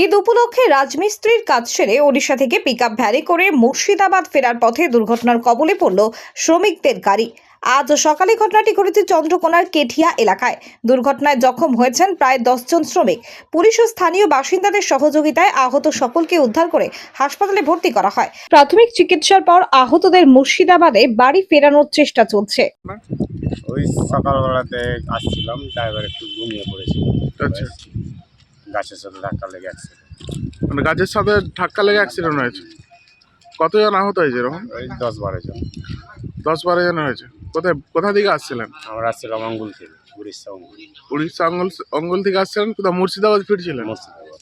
ঈদ উপলক্ষে রাজমিস্ত্রির কাজ সেরে ওড়িশা থেকে পিকআপ ভ্যানে করে মুর্শিদাবাদ ফেরার পথে দুর্ঘটনার কবলে পড়ল শ্রমিকদের গাড়ি। আজ সকালে ঘটনাটি ঘটেছে চন্দ্রকোনার কেঠিয়া এলাকায়। দুর্ঘটনায় জখম হয়েছেন প্রায় দশজন শ্রমিক। পুলিশ ও স্থানীয় বাসিন্দাদের সহযোগিতায় আহত সকলকে উদ্ধার করে হাসপাতালে ভর্তি করা হয়। প্রাথমিক চিকিৎসার পর আহতদের মুর্শিদাবাদে বাড়ি ফেরানোর চেষ্টা চলছে। ওই সকালবেলাতে আসছিলাম ড্রাইভার একটু ঘুমিয়ে পড়েছিল। আচ্ছা। গাছের সাথে ধাক্কা লেগে অ্যাক্সিডেন্ট মানে গাছের সাথে ধাক্কা লেগে অ্যাক্সিডেন্ট হয়েছে? কতজন আহত হয়েছে এরকম? ওই দশ বারো জন। দশ বারো জন হয়েছে। কোথায় কোথা থেকে আসছিলেন? আমরা আসছিলাম অঙ্গুল থেকে উড়িষ্যা অঙ্গুল। উড়িষ্যা অঙ্গল অঙ্গুল থেকে আসছিলেন কোথাও মুর্শিদাবাদ ফিরছিলেন? Murshidabad.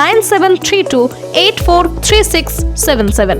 nine seven three two eight four three six seven seven.